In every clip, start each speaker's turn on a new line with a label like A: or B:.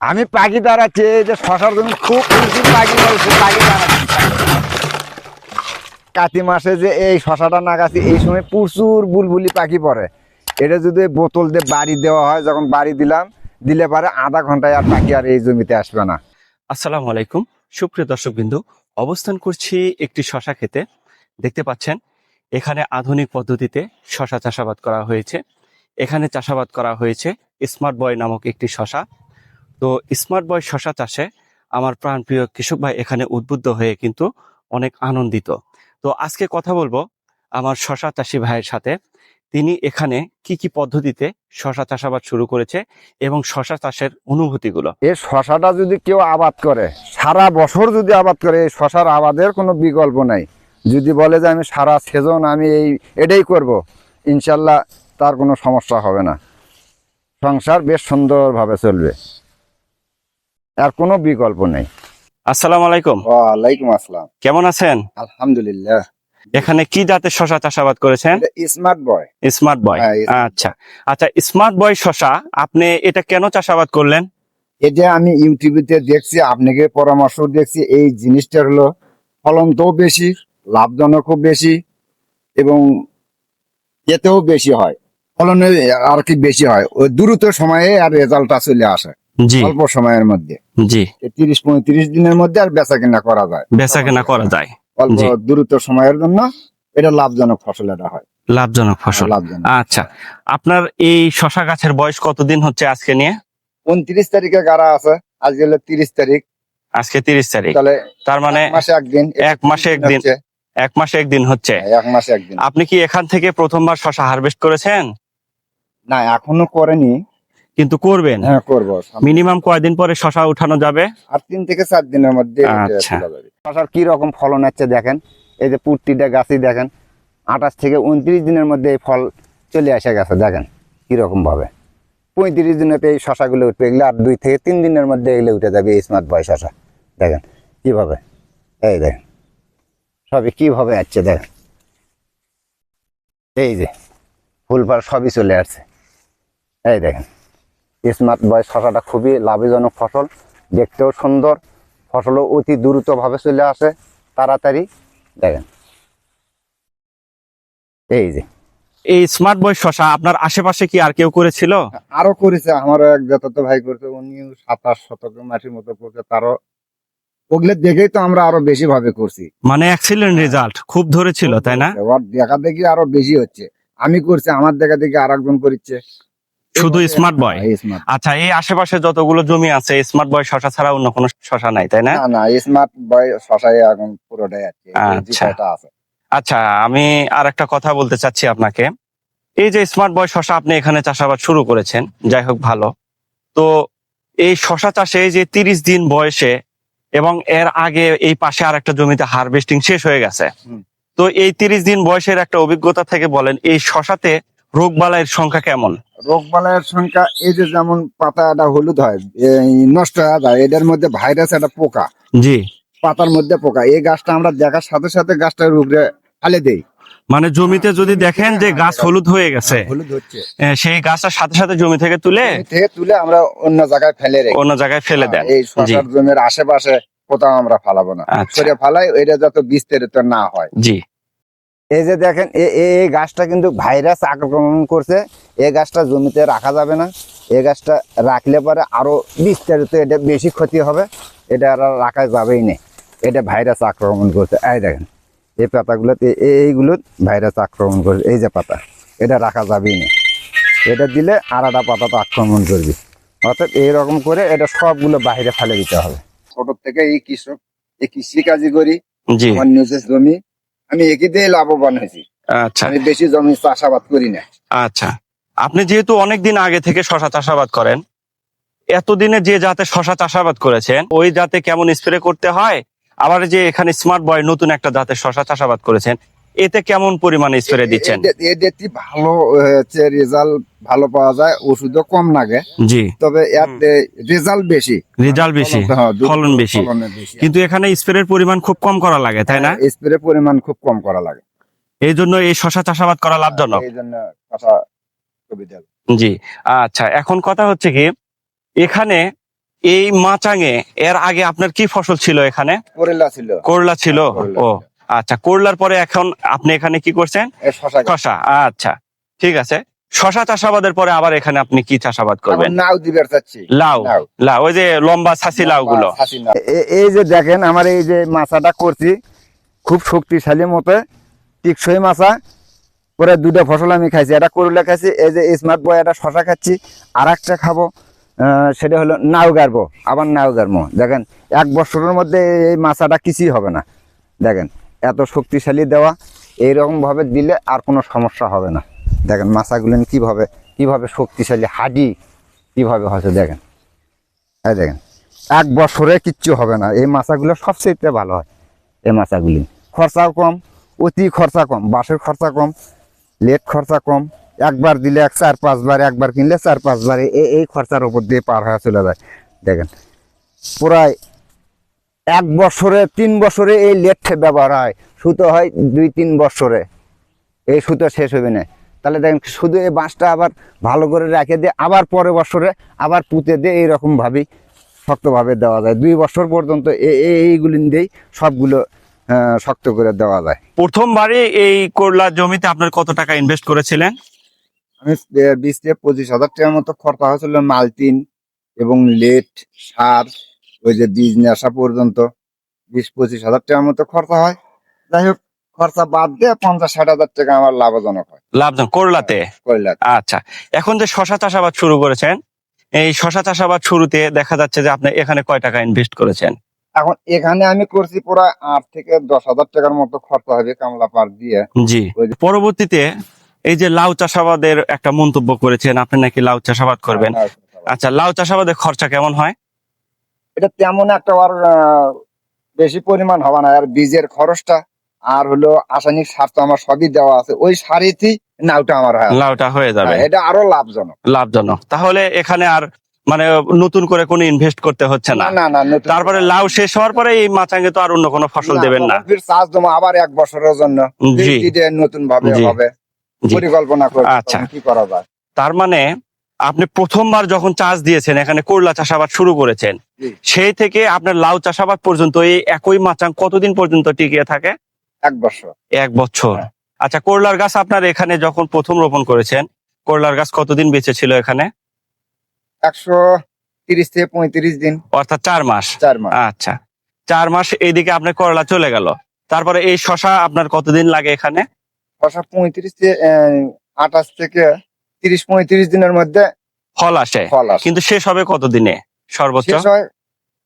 A: আমি পাখি দাঁড়াচ্ছি যে শশার জন্য খুব প্রচুর পাখি বলছে পাখি দাঁড়াচ্ছি। কাতি মাসে যে এই শশাটা নাগাছি, এই সময় প্রচুর বুলবুলি পাখি পড়ে। এটা যদি বোতল দিয়ে বাড়ি দেওয়া হয়, যখন বাড়ি দিলাম, দিলে পারে আধা ঘন্টায় আর পাখি আর এই জমিতে আসবে না।
B: আসসালামু আলাইকুম, সুপ্রিয় দর্শক বিন্দু অবস্থান করছি একটি শশা খেতে। দেখতে পাচ্ছেন এখানে আধুনিক পদ্ধতিতে শশা চাষাবাদ করা হয়েছে। এখানে চাষাবাদ করা হয়েছে স্মার্ট বয় নামক একটি শশা। তো স্মার্ট বয় শশা চাষে আমার প্রাণপ্রিয় কৃষক ভাই এখানে উদ্বুদ্ধ হয়ে কিন্তু অনেক আনন্দিত। তো আজকে কথা বলব আমার শশা চাষি ভাইয়ের সাথে। তিনি এখানে কি কি পদ্ধতিতে শশা চাষাবাদ শুরু করেছে এবং শশা চাষের অনুভূতিগুলো?
A: এই শশাটা যদি কেউ আবাদ করে, সারা বছর যদি আবাদ করে, এই শশার আবাদের কোনো বিকল্প নাই। যদি বলে যে আমি সারা সেজন আমি এই এটাই করব ইনশাল্লাহ তার কোনো সমস্যা হবে না। সংসার বেশ সুন্দরভাবে চলবে। আর কোনো বিকল্প নেই।
B: আসসালামু আলাইকুম।
A: ওয়ালাইকুম আসসালাম।
B: কেমন আছেন?
A: আলহামদুলিল্লাহ।
B: এখানে কি জাতের শশা চাষাবাদ করেছেন?
A: স্মার্ট বয়
B: স্মার্ট বয় আচ্ছা। আচ্ছা স্মার্ট বয় শশা আপনি এটা কেন চাষাবাদ করলেন?
A: এটা আমি ইউটিউবেতে দেখছি আপনাকে পরামর্শ দেখছি এই জিনিসটা হলো ফলন তো বেশি লাভজনকও বেশি এবং এতেও বেশি হয় ফলনে আর কি বেশি হয়। ওই দ্রুত সময়ে আর রেজাল্টটা চলে আসে অল্প সময়ের মধ্যে।
B: জি।
A: তিরিশ পঁয়ত্রিশ দিনের মধ্যে আর বেচা কিনা করা যায়।
B: বেচা কেনা করা যায়।
A: অল্প দ্রুত সময়ের জন্য এটা লাভজনক ফসল এটা হয়।
B: লাভজনক ফসল।
A: লাভজনক।
B: আচ্ছা আপনার এই শশা গাছের বয়স কতদিন হচ্ছে আজকে নিয়ে?
A: উনত্রিশ তারিখে গাড়া আছে আজকে হলো তিরিশ তারিখ।
B: আজকে তিরিশ তারিখ।
A: তাহলে
B: তার মানে
A: এক মাসে একদিন
B: এক মাসে একদিন। এক মাসে একদিন হচ্ছে।
A: হ্যাঁ, এক মাসে একদিন।
B: আপনি কি এখান থেকে প্রথমবার শশা হারভেস্ট করেছেন?
A: না এখনও করেনি।
B: কিন্তু করবেন?
A: হ্যাঁ করব।
B: মিনিমাম কয়দিন পরে শশা উঠানো যাবে?
A: আর তিন থেকে চার দিনের মধ্যে
B: আচ্ছা।
A: শশার কি রকম ফলন হচ্ছে দেখেন? এই যে প্রতিটা গাছই দেখেন আঠাশ থেকে উনত্রিশ দিনের মধ্যে এই ফল চলে আসে গেছে দেখেন কি রকম ভাবে। পঁয়ত্রিশ দিনেতে এই শশাগুলো উঠবে এগুলো আর দুই থেকে তিন দিনের মধ্যে এগুলো উঠে যাবে এই স্মার্ট বয় শশা দেখেন কীভাবে এই দেখেন। সবই কীভাবে আসছে দেখেন এই যে ফুল ফল সবই চলে আসছে। এই দেখেন স্মার্ট বয় শশাটা খুবই লাভজনক ফসল দেখতেও সুন্দর ফসলও অতি দ্রুতভাবে চলে আসে তাড়াতাড়ি। দেখেন এই যে।
B: এই স্মার্ট বয় শশা আপনার আশেপাশে কি আর কেউ করেছিল?
A: আরও করেছে আমারও এক যত ভাই করেছে উনিও সাতাশ শতক মাটির মতো করছে তারও ওগুলো দেখেই তো আমরা আরও বেশি ভাবে করছি।
B: মানে এক্সিলেন্ট রেজাল্ট খুব ধরেছিল তাই না?
A: ওর দেখা দেখি আরও বেশি হচ্ছে। আমি করছি আমার দেখা দেখি আর একজন করছে
B: শুধু স্মার্ট বয়
A: স্মার্ট
B: আচ্ছা এই আশেপাশে যতগুলো জমি আছে স্মার্ট বয় শশা ছাড়া অন্য কোনো শশা নাই তাই না?
A: না স্মার্ট বয় শশাই এখন পুরোটাই আছে।
B: আচ্ছা।
A: আছে।
B: আচ্ছা আমি আর একটা কথা বলতে চাচ্ছি আপনাকে। এই যে স্মার্ট বয় শশা আপনি এখানে চাষাবাদ শুরু করেছেন যাই হোক ভালো। তো এই শশা চাষে যে তিরিশ দিন বয়সে এবং এর আগে এই পাশে আর একটা জমিতে হারভেস্টিং শেষ হয়ে গেছে। তো এই তিরিশ দিন বয়সের একটা অভিজ্ঞতা থেকে বলেন এই শশাতে রোগ বালাইয়ের সংখ্যা কেমন?
A: রোগ বালাইয়ের সংখ্যা এই যে যেমন পাতাটা হলুদ হয় নষ্ট হয়ে যায় এদের মধ্যে ভাইরাস একটা পোকা।
B: জি।
A: পাতার মধ্যে পোকা। এই গাছটা আমরা দেখার সাথে সাথে গাছটা উপরে ফেলে দেই।
B: মানে জমিতে যদি দেখেন যে গাছ হলুদ হয়ে গেছে এ, সেই গাছটা সাথে সাথে জমি থেকে তুলে
A: থেকে তুলে আমরা অন্য জায়গায় ফেলে রেখে
B: অন্য জায়গায় ফেলে দেন।
A: এই জমির আশেপাশে কোথাও আমরা ফালাবো না।
B: আচ্ছা।
A: সরে ফালাই এটা যত বিস্তারিত না হয়।
B: জি।
A: এই যে দেখেন এই গাছটা কিন্তু ভাইরাস আক্রমণ করছে। এই গাছটা জমিতে রাখা যাবে না। এই গাছটা রাখলে পরে আরও বিস্তারিত এটা বেশি ক্ষতি হবে। এটা আর রাখা যাবেই না। এটা ভাইরাস আক্রমণ করছে। এই দেখেন এই পাতাগুলোতে এইগুলো ভাইরাস আক্রমণ করবে। এই যে পাতা এটা রাখা যাবেই না। এটা দিলে আর একটা পাতাতে আক্রমণ করবে। অর্থাৎ এইরকম করে এটা সবগুলো বাইরে ফেলে দিতে হবে। ছোট থেকে এই কৃষক এই করি।
B: জি।
A: আমার নিজের জমি আমি একই দিয়ে লাভবান হয়েছি।
B: আচ্ছা।
A: আমি বেশি জমি চাষাবাদ করি না।
B: আচ্ছা। আপনি যেহেতু অনেকদিন আগে থেকে শশা চাষাবাদ করেন এতদিনে যে জাতে শশা চাষাবাদ করেছেন ওই জাতে কেমন স্প্রে করতে হয়? আবার যে এখানে স্মার্ট বয় নতুন একটা জাতের শশা চাষাবাদ করেছেন এতে কেমন পরিমাণে স্প্রে দিচ্ছেন?
A: এটি ভালো রেজাল্ট ভালো পাওয়া যায় ওষুধও কম লাগে।
B: জি।
A: তবে রেজাল্ট বেশি।
B: রেজাল্ট বেশি
A: হ্যাঁ,
B: ফলন বেশি। কিন্তু এখানে স্প্রের পরিমাণ খুব কম করা লাগে তাই না?
A: স্প্রে পরিমাণ খুব কম করা লাগে।
B: এই জন্য এই শশা চাষাবাদ করা লাভজনক।
A: এই জন্য কথা
B: জি আচ্ছা এখন কথা হচ্ছে কি এখানে এই মাচাঙে এর আগে আপনার কি ফসল ছিল এখানে?
A: করলা ছিল।
B: করলা ছিল? ও আচ্ছা করলার পরে এখন আপনি এখানে কি করছেন?
A: শশা
B: আচ্ছা ঠিক আছে। শশা চাষাবাদের পরে আবার এখানে আপনি কি চাষাবাদ করবেন?
A: নাও দিবার চাচ্ছি
B: লাউ
A: লাউ।
B: লাউ ওই যে লম্বা ছাসি লাউ। গুলো
A: এই যে দেখেন আমার এই যে মাছাটা করছি খুব শক্তিশালী মতে টিকসই মাছা পরে দুটো ফসল আমি খাইছি এটা করলে খাইছি এই যে স্মার্ট বয় এটা শশা খাচ্ছি আর একটা খাব। সেটা হলো নাও গারবো, আবার নাও গারবো দেখেন, এক বছরের মধ্যে এই মাছাটা কিছুই হবে না। দেখেন, এত শক্তিশালী দেওয়া এইরকম ভাবে দিলে আর কোনো সমস্যা হবে না। দেখেন, মাছাগুলো কীভাবে কীভাবে শক্তিশালী, হাডি কীভাবে হচ্ছে দেখেন। এই দেখেন, এক বছরে কিচ্ছু হবে না। এই মাছাগুলো সবচেয়ে ভালো হয়, এই মাছাগুলি। খরচাও কম, অতি খরচা কম, বাঁশের খরচা কম, লেট খরচা কম একবার দিলে এক, চার, পাঁচবার, একবার কিনলে চার, পাঁচবার এই খরচার উপর দিয়ে পার হয়ে চলে যায়। দেখেন প্রায় এক বছরে, তিন বছরে এই লেট ব্যবহার হয়। সুতো হয় দুই, তিন বছরে। এই সুতো শেষ হবে না। তাহলে দেখেন, শুধু এই বাঁশটা আবার ভালো করে রেখে দিয়ে আবার পরের বছরে আবার পুঁতে দিয়ে এইরকমভাবেই শক্তভাবে দেওয়া যায়। দুই বছর পর্যন্ত এইগুলি দিয়েই সবগুলো শক্ত করে দেওয়া যায়।
B: প্রথমবারে এই করলা জমিতে আপনার কত টাকা ইনভেস্ট করেছিলেন?
A: আমি বিশ থেকে পঁচিশ হাজার টাকার মতো খরচা হয়েছিল মালটিন এবং লেট সার ওই যে বীজ নিয়ে আসা পর্যন্ত বিশ পঁচিশ হাজার টাকার মতো খরচা হয়। যাই হোক খরচা বাদ দিয়ে পঞ্চাশ ষাট হাজার টাকা আমার লাভজনক হয়।
B: লাভজনক করলাতে?
A: করলাতে।
B: আচ্ছা এখন যে শশা চাষাবাদ শুরু করেছেন এই শশা চাষাবাদ শুরুতে দেখা যাচ্ছে যে আপনি এখানে কয় টাকা ইনভেস্ট করেছেন?
A: এখন এখানে আমি করছি প্রায় আট থেকে দশ হাজার টাকার মতো খরচা হবে কামলা পার দিয়ে।
B: জি। পরবর্তীতে এই যে লাউ চাষাবাদের একটা মন্তব্য করেছেন আপনি নাকি লাউ চাষাবাদ করবেন? আচ্ছা লাউ চাষাবাদের খরচা কেমন হয়?
A: এটা তেমন একটা আর বেশি পরিমাণ হবে না। আর বীজের খরচটা আর হলো রাসায়নিক সার তো আমার সবই দেওয়া আছে। ওই সারিতেই নাওটা আমার হয়।
B: লাউটা হয়ে যাবে।
A: হ্যাঁ, এটা আরও লাভজনক।
B: লাভজনক। তাহলে এখানে আর মানে নতুন করে কোনো ইনভেস্ট করতে হচ্ছে না?
A: না না
B: তারপরে লাউ শেষ হওয়ার পরে এই মাচাঙ্গে তো আর অন্য কোনো ফসল দেবেন না?
A: চাষ দেবো আবার এক বছরের জন্য। নতুন ভাবে হবে। পরিকল্পনা
B: আচ্ছা।
A: কি করা যায়?
B: তার মানে আপনি প্রথমবার যখন চাষ দিয়েছেন এখানে করলা চাষাবাদ শুরু করেছেন সেই থেকে আপনার লাউ চাষাবাদ পর্যন্ত এই একই মাচাং কতদিন পর্যন্ত টিকে থাকে?
A: এক বছর।
B: এক বছর।
A: হ্যাঁ।
B: আচ্ছা করলার গাছ আপনার এখানে যখন প্রথম রোপণ করেছেন করলার গাছ কতদিন বেঁচে ছিল এখানে?
A: একশো তিরিশ থেকে পঁয়ত্রিশ দিন।
B: অর্থাৎ চার মাস।
A: চার মাস।
B: আচ্ছা। চার মাস এইদিকে আপনার করলা চলে গেল। তারপরে এই শশা আপনার কতদিন লাগে এখানে?
A: বর্ষা পঁয়ত্রিশ থেকে আঠাশ থেকে তিরিশ পঁয়ত্রিশ দিনের মধ্যে
B: ফল আসে।
A: ফল আসে।
B: কিন্তু শেষ হবে কতদিনে? সর্বোচ্চ?
A: শেষ হয়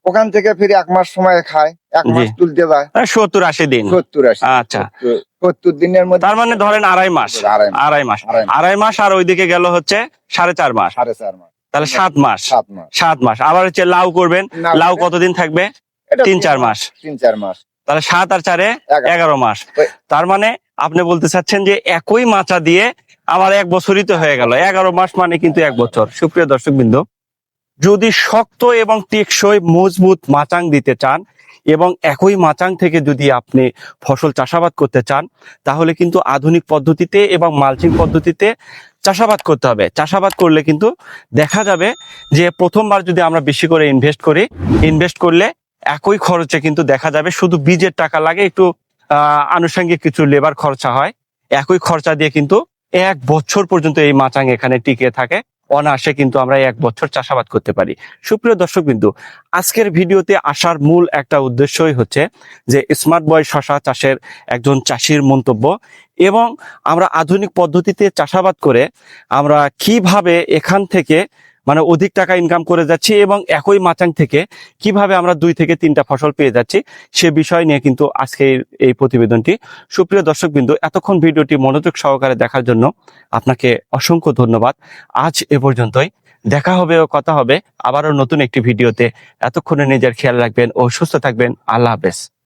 A: ওখান থেকে ফিরে এক মাস সময় খায় এক মাস তুলতে যায়
B: সত্তর আশি দিন।
A: সত্তর আশি
B: আচ্ছা।
A: সত্তর- দিনের মধ্যে
B: তার মানে ধরেন আড়াই মাস।
A: আড়াই মাস,
B: আড়াই মাস। আর ওইদিকে গেল হচ্ছে সাড়ে চার মাস।
A: সাড়ে চার মাস।
B: তাহলে সাত মাস।
A: সাত মাস।
B: সাত মাস। আবার হচ্ছে লাউ করবেন। লাউ কতদিন থাকবে? তিন চার মাস।
A: তিন চার মাস।
B: তাহলে সাত আর চারে।
A: এগারো।
B: মাস। তার মানে আপনি বলতে চাচ্ছেন যে একই মাচা দিয়ে আমার এক বছরই তো হয়ে গেল। এগারো মাস মানে কিন্তু এক বছর। সুপ্রিয় দর্শক বিন্দু যদি শক্ত এবং টেকসই মজবুত মাচাং দিতে চান এবং একই মাচাং থেকে যদি আপনি ফসল চাষাবাদ করতে চান, তাহলে কিন্তু আধুনিক পদ্ধতিতে এবং মালচিং পদ্ধতিতে চাষাবাদ করতে হবে। চাষাবাদ করলে কিন্তু দেখা যাবে যে প্রথমবার যদি আমরা বেশি করে ইনভেস্ট করি ইনভেস্ট করলে একই খরচে কিন্তু দেখা যাবে শুধু বীজের টাকা লাগে, একটু আনুষঙ্গিক কিছু লেবার খরচা হয়। একই খরচা দিয়ে কিন্তু এক বছর পর্যন্ত এই মাচাং এখানে টিকে থাকে। অনায়াসে কিন্তু আমরা এক বছর চাষাবাদ করতে পারি। সুপ্রিয় দর্শক বিন্দু, আজকের ভিডিওতে আসার মূল একটা উদ্দেশ্যই হচ্ছে যে স্মার্ট বয় শশা চাষের একজন চাষির মন্তব্য এবং আমরা আধুনিক পদ্ধতিতে চাষাবাদ করে আমরা কীভাবে এখান থেকে মানে অধিক টাকা ইনকাম করে যাচ্ছি এবং একই মাচাং থেকে কীভাবে আমরা দুই থেকে তিনটা ফসল পেয়ে যাচ্ছি সে বিষয় নিয়ে কিন্তু আজকে এই প্রতিবেদনটি। সুপ্রিয় দর্শক বিন্দু এতক্ষণ ভিডিওটি মনোযোগ সহকারে দেখার জন্য আপনাকে অসংখ্য ধন্যবাদ। আজ এ পর্যন্তই। দেখা হবে ও কথা হবে। আবারও নতুন একটি ভিডিওতে। এতক্ষণে নিজের খেয়াল রাখবেন ও সুস্থ থাকবেন। আল্লাহ হাফেজ।